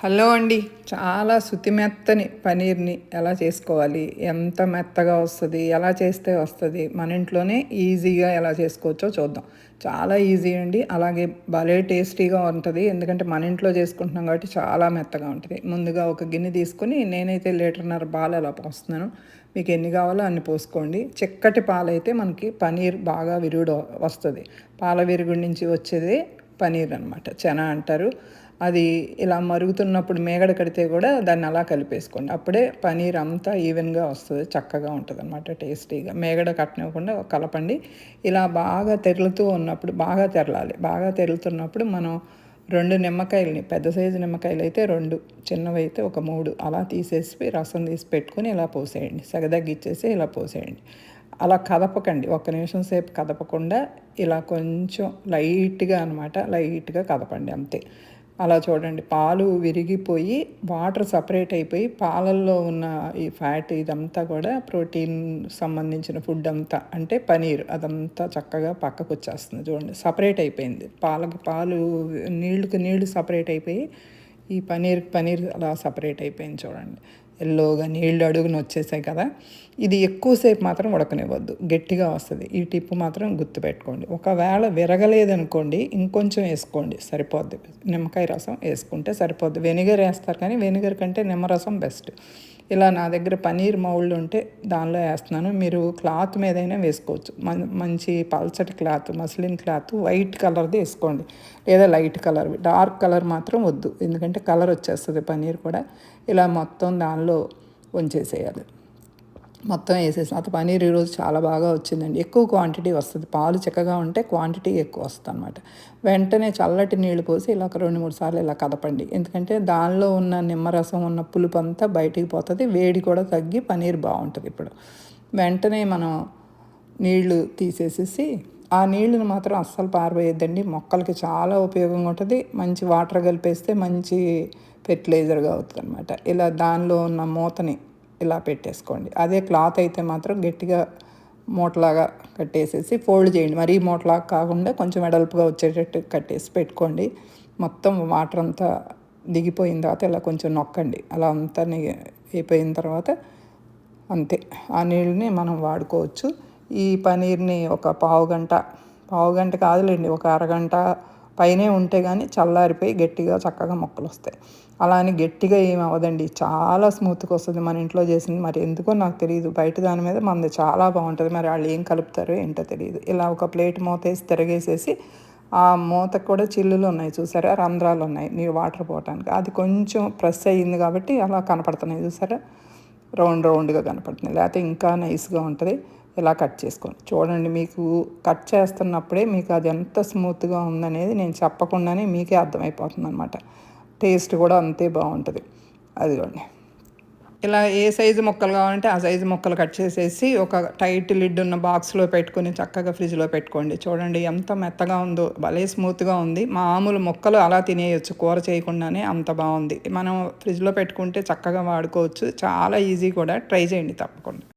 Hello అండి. చాలా శుతిమెత్తని పనీర్ని ఎలా చేసుకోవాలి? ఎంత మెత్తగా వస్తుంది? ఎలా చేస్తే వస్తుంది? మన ఇంట్లోనే ఈజీగా ఎలా చేసుకోవచ్చో చూద్దాం. చాలా ఈజీ అండి. అలాగే భలే టేస్టీగా ఉంటుంది. ఎందుకంటే మన ఇంట్లో చేసుకుంటున్నాం కాబట్టి చాలా మెత్తగా ఉంటుంది. ముందుగా ఒక గిన్నె తీసుకొని నేనైతే లీటర్న్నర పాలు ఎలా పోస్తున్నాను. మీకు ఎన్ని కావాలో అన్ని పోసుకోండి. చిక్కటి పాలు అయితే మనకి పనీర్ బాగా విరుగుడు వస్తుంది. పాల విరుగుడి నుంచి వచ్చేది పనీర్ అనమాట చెన అంటారు. అది ఇలా మరుగుతున్నప్పుడు మేగడ కడితే కూడా దాన్ని అలా కలిపేసుకోండి. అప్పుడే పనీర్ అంతా ఈవెన్గా వస్తుంది చక్కగా ఉంటుంది అనమాట టేస్టీగా. మేగడ కట్టనివ్వకుండా కలపండి. ఇలా బాగా తెరులుతూ ఉన్నప్పుడు బాగా తెరలాలి. బాగా తెరులుతున్నప్పుడు మనం రెండు నిమ్మకాయలని పెద్ద సైజు నిమ్మకాయలు అయితే రెండు చిన్నవి అయితే ఒక మూడు అలా తీసేసి రసం తీసి పెట్టుకొని ఇలా పోసేయండి. సగదగ్గిచ్చేసి ఇలా పోసేయండి. అలా కదపకండి. ఒక్క నిమిషం సేపు కదపకుండా ఇలా కొంచెం లైట్గా అనమాట లైట్గా కదపండి అంతే. అలా చూడండి పాలు విరిగిపోయి వాటర్ సపరేట్ అయిపోయి పాలల్లో ఉన్న ఈ ఫ్యాట్ ఇదంతా కూడా ప్రోటీన్ సంబంధించిన ఫుడ్ అంతా అంటే పనీర్ అదంతా చక్కగా పక్కకు వచ్చేస్తుంది చూడండి సపరేట్ అయిపోయింది. పాలకు పాలు నీళ్ళకి నీళ్ళు సపరేట్ అయిపోయి ఈ పనీర్ పనీర్ అలా సపరేట్ అయిపోయింది చూడండి. ఎల్లోగా నీళ్ళు అడుగున వచ్చేసాయి కదా ఇది ఎక్కువసేపు మాత్రం ఉడకనివ్వద్దు. గట్టిగా వస్తుంది. ఈ టిప్పు మాత్రం గుర్తుపెట్టుకోండి. ఒకవేళ విరగలేదనుకోండి ఇంకొంచెం వేసుకోండి. సరిపోద్ది. నిమ్మకాయ రసం వేసుకుంటే సరిపోద్ది. వెనిగర్ వేస్తారు కానీ వెనిగర్ కంటే నిమ్మరసం బెస్ట్. ఇలా నా దగ్గర పనీర్ మౌళ్ళు ఉంటే దానిలో వేస్తున్నాను. మీరు క్లాత్ మీదైనా వేసుకోవచ్చు. మంచి పల్చటి క్లాత్ మస్లిన్ క్లాత్ వైట్ కలర్ది వేసుకోండి. లేదా లైట్ కలర్ డార్క్ కలర్ మాత్రం వద్దు. ఎందుకంటే కలర్ వచ్చేస్తుంది పనీర్ కూడా. ఇలా మొత్తం దానిలో ఉంచేసేయాలి. మొత్తం వేసేసిన అత పనీర్ ఈరోజు చాలా బాగా వచ్చిందండి. ఎక్కువ క్వాంటిటీ వస్తుంది. పాలు చక్కగా ఉంటే క్వాంటిటీ ఎక్కువ వస్తుంది అనమాట వెంటనే చల్లటి నీళ్ళు పోసి ఇలా ఒక రెండు మూడు సార్లు ఇలా కదపండి. ఎందుకంటే దానిలో ఉన్న నిమ్మరసం ఉన్న పులుపు అంతా బయటికి పోతుంది. వేడి కూడా తగ్గి పనీర్ బాగుంటుంది ఇప్పుడు. వెంటనే మనం నీళ్ళు తీసేసేసి ఆ నీళ్ళను మాత్రం అస్సలు పారవేయద్దండి మొక్కలకి చాలా ఉపయోగంగా ఉంటుంది. మంచి వాటర్ కలిపేస్తే మంచి ఫెర్టిలైజర్గా అవుతుంది అనమాట ఇలా దానిలో ఉన్న మూతని ఇలా పెట్టేసుకోండి. అదే క్లాత్ అయితే మాత్రం గట్టిగా మూటలాగా కట్టేసేసి ఫోల్డ్ చేయండి. మరీ మూటలాగా కాకుండా కొంచెం వెడల్పుగా వచ్చేటట్టు కట్టేసి పెట్టుకోండి. మొత్తం వాటర్ అంతా దిగిపోయిన తర్వాత ఇలా కొంచెం నొక్కండి. అలా అంతా అయిపోయిన తర్వాత అంతే. ఆ నీళ్ళని మనం వాడుకోవచ్చు. ఈ పనీర్ని ఒక పావు గంట పావు గంట కాదులేండి ఒక అరగంట పైనే ఉంటే కానీ చల్లారిపోయి గట్టిగా చక్కగా మొక్కలు వస్తాయి. అలా అని గట్టిగా ఏమి అవ్వదండి. చాలా స్మూత్గా వస్తుంది మన ఇంట్లో చేసింది. మరి ఎందుకో నాకు తెలియదు బయట దాని మీద మనది చాలా బాగుంటుంది. మరి వాళ్ళు ఏం కలుపుతారో ఏంటో తెలియదు ఇలా ఒక ప్లేట్ మూత వేసి తిరగేసేసి ఆ మూత కూడా చిల్లులు ఉన్నాయి చూసారా? రంధ్రాలు ఉన్నాయి. నీరు వాటర్ పోవటానికి. అది కొంచెం ప్రెస్ అయ్యింది కాబట్టి అలా కనపడుతున్నాయి చూసారా? రౌండ్ రౌండ్గా కనపడుతుంది లేకపోతే ఇంకా నైస్గా ఉంటుంది. ఇలా కట్ చేసుకోండి. చూడండి మీకు కట్ చేస్తున్నప్పుడే మీకు అది ఎంత స్మూత్గా ఉందనేది నేను చెప్పకుండానే మీకే అర్థమైపోతుంది అనమాట టేస్ట్ కూడా అంతే బాగుంటుంది. అదిగోండి. ఇలా ఏ సైజు మొక్కలు కావాలంటే ఆ సైజు మొక్కలు కట్ చేసేసి ఒక టైట్ లిడ్ ఉన్న బాక్స్లో పెట్టుకుని చక్కగా ఫ్రిడ్జ్లో పెట్టుకోండి. చూడండి ఎంత మెత్తగా ఉందో భలే స్మూత్గా ఉంది. మామూలు మొక్కలు అలా తినేయచ్చు కూర చేయకుండానే అంత బాగుంది. మనం ఫ్రిడ్జ్లో పెట్టుకుంటే చక్కగా వాడుకోవచ్చు. చాలా ఈజీ కూడా. ట్రై చేయండి తప్పకుండా.